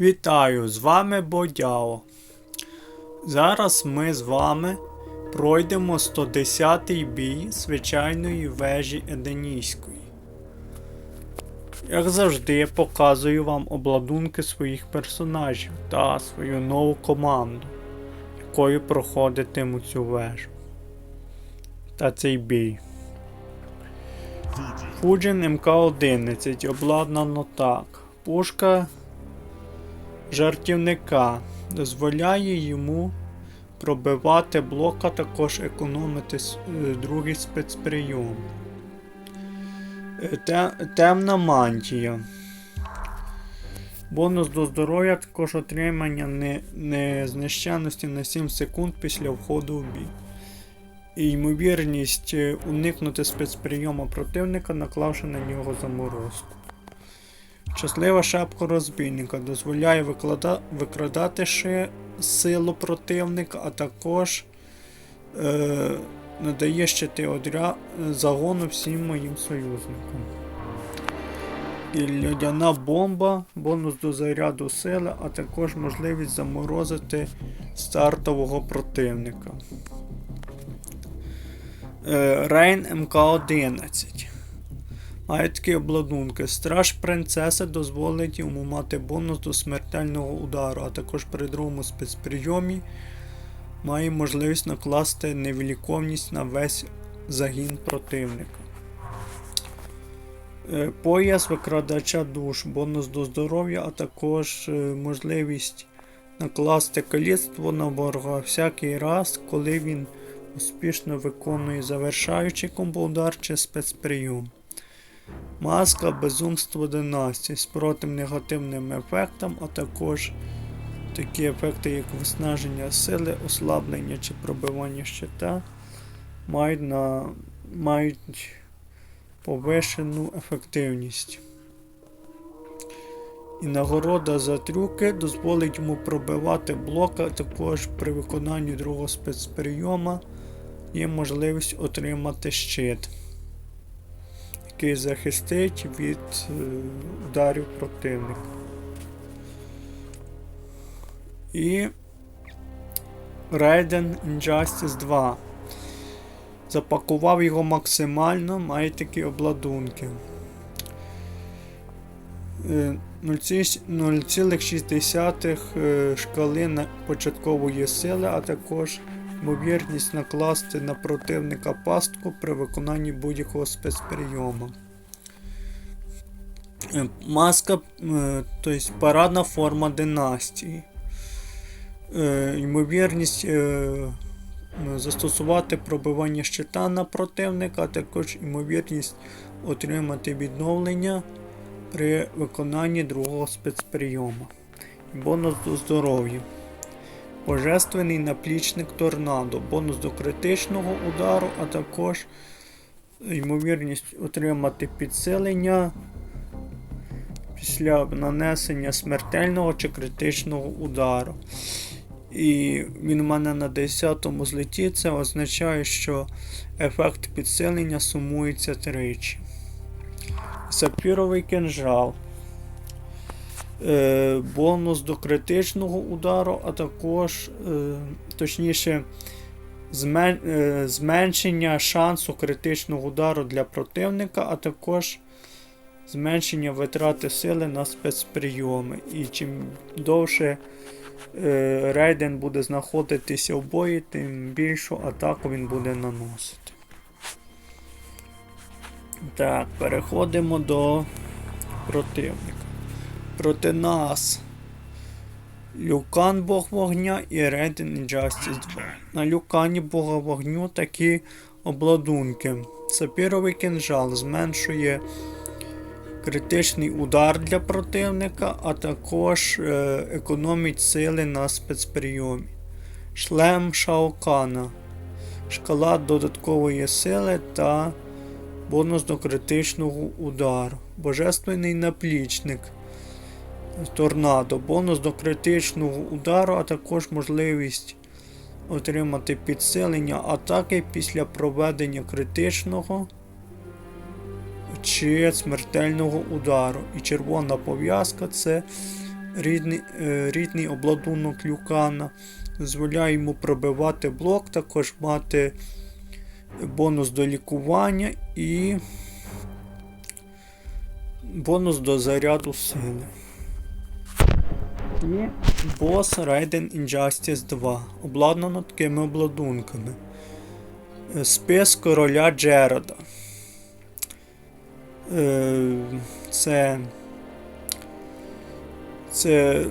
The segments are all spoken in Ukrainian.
Вітаю, з вами Бодяо. Зараз ми з вами пройдемо 110-й бій звичайної вежі Еденійської. Як завжди, показую вам обладунки своїх персонажів та свою нову команду, якою проходитиму цю вежу. Та цей бій. Фуджин МК-11 обладнано так. Пушка жартівника дозволяє йому пробивати блок, а також економити е, другий спецприйом. Е, темна мантія. Бонус до здоров'я також отримання не, незнищенності на 7 секунд після входу в бій. І ймовірність е, уникнути спецприйому противника, наклавши на нього заморозку. Щаслива шапка розбійника дозволяє викрадати ще силу противника, а також е... надає щити одря... загону всім моїм союзникам. І льодяна бомба, бонус до заряду сили, а також можливість заморозити стартового противника. Е... Рейн МК-11. Має такі обладунки. Страж принцеси дозволить йому мати бонус до смертельного удару, а також при другому спецприйомі має можливість накласти невіліковність на весь загін противника. Е, Пояс викрадача душ, бонус до здоров'я, а також е, можливість накласти каліцтво на ворога всякий раз, коли він успішно виконує завершаючий комбо-удар чи спецприйом. Маска безумство династії з проти негативним ефектом, а також такі ефекти, як виснаження сили, ослаблення чи пробивання щита, мають, на, мають повишену ефективність. І нагорода за трюки дозволить йому пробивати блок, а також при виконанні другого спецприйома є можливість отримати щит який захистить від е, ударів противника. І Raiden Injustice 2. Запакував його максимально, має такі обладунки. Е, 0,6 е, шкали на початкової сили, а також ймовірність накласти на противника пастку при виконанні будь-якого спецприйому. Е, Маска, е, тобто парадна форма династії. Е, Ймовірність застосувати пробивання щита на противника, а також ймовірність отримати відновлення при виконанні другого спецприйому. Бонус до здоров'я. Божественний наплічник торнадо, бонус до критичного удару, а також ймовірність отримати підсилення після нанесення смертельного чи критичного удару. І він у мене на 10 злеті, це означає, що ефект підсилення сумується тричі. Сапфіровий кинжал бонус до критичного удару, а також, е, точніше, е, зменшення шансу критичного удару для противника, а також зменшення витрати сили на спецприйоми. І чим довше е, рейден буде знаходитися в бої, тим більшу атаку він буде наносити. Так, переходимо до противника проти нас. Люкан Бог вогня і Рейден Injustice 2. На Люкані Бога вогню такі обладунки. Сапіровий кинжал зменшує критичний удар для противника, а також е, економить сили на спецприйомі. Шлем Шаокана. Шкала додаткової сили та бонус до критичного удару. Божественний наплічник. Торнадо, бонус до критичного удару, а також можливість отримати підсилення атаки після проведення критичного чи смертельного удару. І червона пов'язка це рідний, е, рідний обладунок Люкана. Дозволяє йому пробивати блок, також мати бонус до лікування і бонус до заряду сили. І бос Raiden Injustice 2. Обладнано такими обладунками. Е, Спис короля Джерода. Е, Це. Це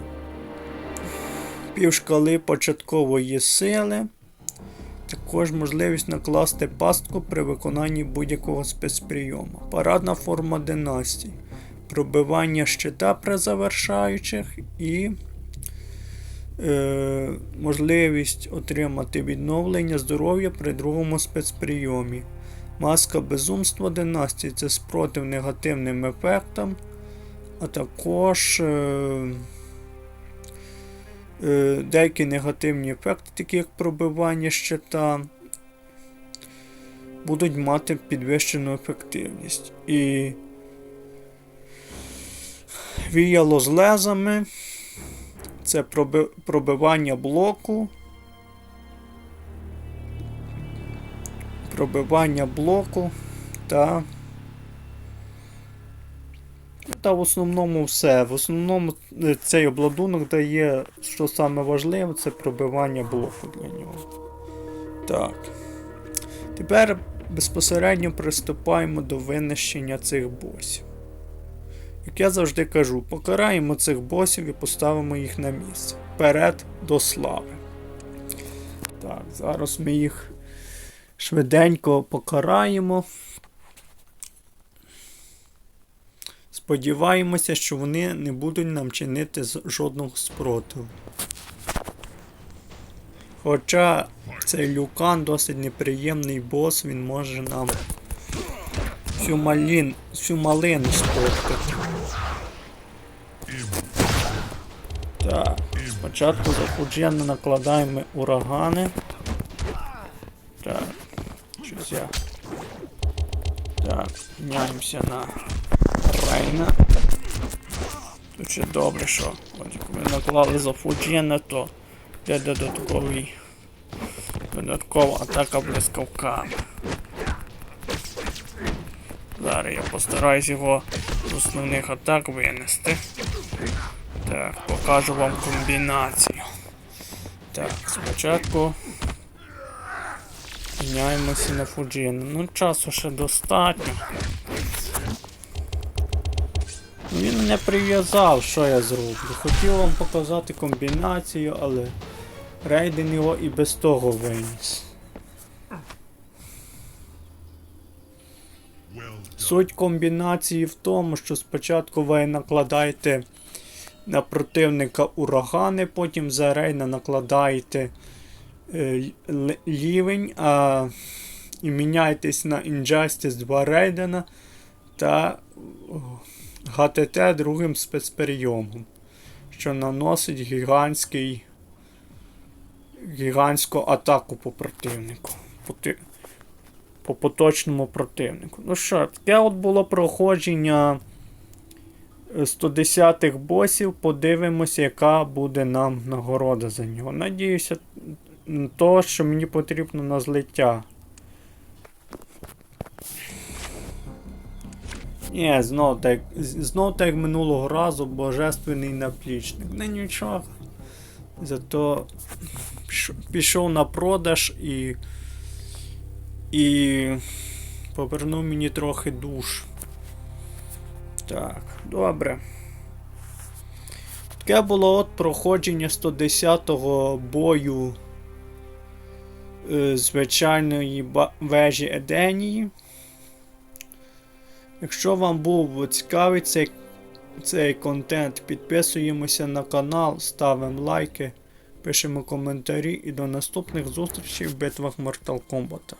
півшкали початкової сили. Також можливість накласти пастку при виконанні будь-якого спецприйому. Парадна форма династій. Пробивання щита при завершаючих і е, можливість отримати відновлення здоров'я при другому спецприйомі. Маска безумства династії це спротив негативним ефектам, а також е, е, деякі негативні ефекти, такі як пробивання щита, будуть мати підвищену ефективність. І віяло з лезами. Це проби- пробивання блоку. Пробивання блоку та. Та в основному все. В основному е, цей обладунок дає, що саме важливе, це пробивання блоку для нього. Так. Тепер безпосередньо приступаємо до винищення цих босів. Як я завжди кажу, покараємо цих босів і поставимо їх на місце. Вперед до слави. Так, зараз ми їх швиденько покараємо. Сподіваємося, що вони не будуть нам чинити жодного спротиву. Хоча цей люкан досить неприємний бос, він може нам всю, малину спортити. Так, спочатку заходженно накладаємо урагани. Так, щось я. Так, міняємося на Рейна. Тут ще добре, що от як ви наклали зафуджена, то йде додатковий додаткова атака блискавками. Зараз я постараюсь його з основних атак винести. Так, покажу вам комбінацію. Так, спочатку міняємося на Фуджіна. Ну, часу ще достатньо. Він мене прив'язав, що я зроблю. Хотів вам показати комбінацію, але Рейден його і без того виніс. Суть комбінації в тому, що спочатку ви накладаєте на противника урагани, потім за рейна накладаєте е, лівень, а, і міняєтесь на Injustice 2 рейдена та ГТТ другим спецперейомом, що наносить гігантський гігантську атаку по противнику. По, по поточному противнику. Ну що, таке от було проходження 110-х босів. Подивимося, яка буде нам нагорода за нього. Надіюся, то, що мені потрібно на злиття. Ні, знов так, знов минулого разу божественний наплічник. Не нічого. Зато пішов на продаж і. І повернув мені трохи душ. Так, добре. Таке було от проходження 110-го бою е, звичайної вежі Еденії. Якщо вам був цікавий цей, цей контент, підписуємося на канал, ставимо лайки, пишемо коментарі і до наступних зустрічей в битвах Mortal Kombat.